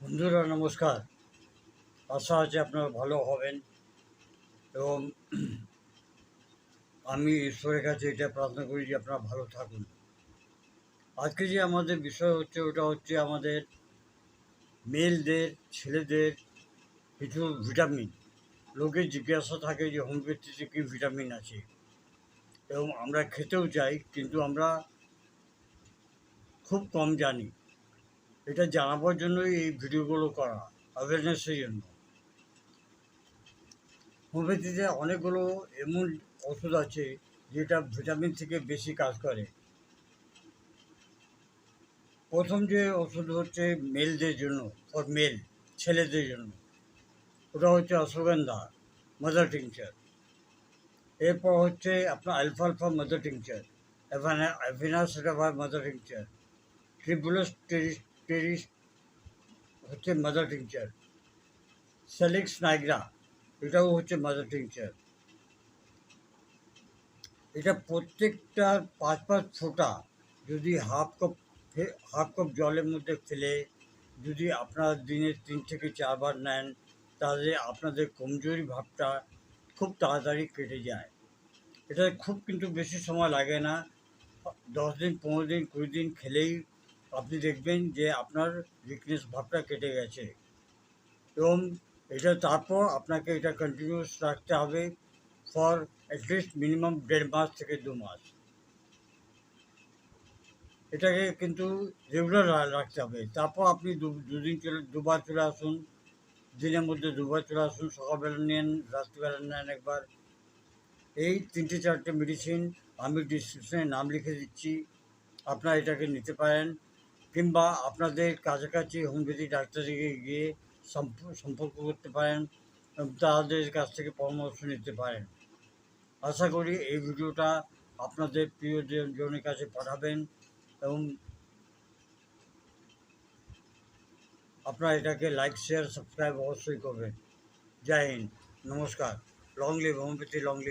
বন্ধুরা, নমস্কার। আশা আছে আপনারা ভালো হবেন এবং আমি ঈশ্বরের কাছে এটা প্রার্থনা করি যে আপনারা ভালো থাকুন। আজকে যে আমাদের বিষয় হচ্ছে, ওটা হচ্ছে আমাদের মেলদের ছেলেদের কিছু ভিটামিন। লোকের জিজ্ঞাসা থাকে যে হোমিওপ্যাথিতে কী ভিটামিন আছে? এবং আমরা খেতেও চাই, কিন্তু আমরা খুব কম জানি। এটা জানাবার জন্যই এই ভিডিওগুলো করা অ্যাওয়ারনেসের জন্য। হোমিওপ্যাথিতে অনেকগুলো এমন ওষুধ আছে, যেটা ভিটামিন থেকে বেশি কাজ করে। প্রথম যে ওষুধ হচ্ছে মেলদের জন্য ফর মেল ছেলেদের জন্য। ওটা হচ্ছে অশ্বগন্ধা মাদার টিংচার এরপর হচ্ছে আপনার আলফালফা মাদার টিংচার অ্যাভিনাস সেটা মাদার টিংচার ট্রিবুলাস টেরিস টেরিস হচ্ছে মাদার টিংচার সেলিক্স নাইগ্রা এটাও হচ্ছে মাদার টিংচার এটা প্রত্যেকটা পাঁচ পাঁচ ফোঁটা যদি হাফ কাপ হাফ কাপ জলের মধ্যে ফেলে যদি আপনারা দিনে তিন থেকে চারবার নেন তাহলে আপনাদের কমজোরি ভাবটা খুব তাড়াতাড়ি কেটে যায় এটা খুব কিন্তু বেশি সময় লাগে না দশ দিন পনেরো দিন কুড়ি দিন খেলেই আপনি দেখবেন যে আপনার উইকনেস ভাবটা কেটে গেছে। এবং এটা তারপর আপনাকে এটা কন্টিনিউস রাখতে হবে ফর অ্যাটলিস্ট মিনিমাম দেড় মাস থেকে দু মাস। এটাকে কিন্তু রেগুলার রাখতে হবে। তারপর আপনি দুদিন চলে, দুবার চলে আসুন। দিনের মধ্যে দুবার চলে আসুন, সকালবেলা নেন, রাত্রিবেলা নেন একবার। এই তিনটে, চারটে মেডিসিন আমি ডিসক্রিপশনে নাম লিখে দিচ্ছি। আপনারা এটাকে নিতে পারেন। কিংবা আপনাদের কাছাকাছি হোমিওপ্যাথি ডাক্তারকে গিয়ে সম্পর্ক করতে পারেন তাদের কাছ থেকে পরামর্শ নিতে পারেন আশা করি এই ভিডিওটা আপনাদের প্রিয়জনের কাছে পাঠাবেন এবং আপনারা এটাকে লাইক শেয়ার সাবস্ক্রাইব অবশ্যই করবেন জয় হিন্দ নমস্কার long live homeopathy long live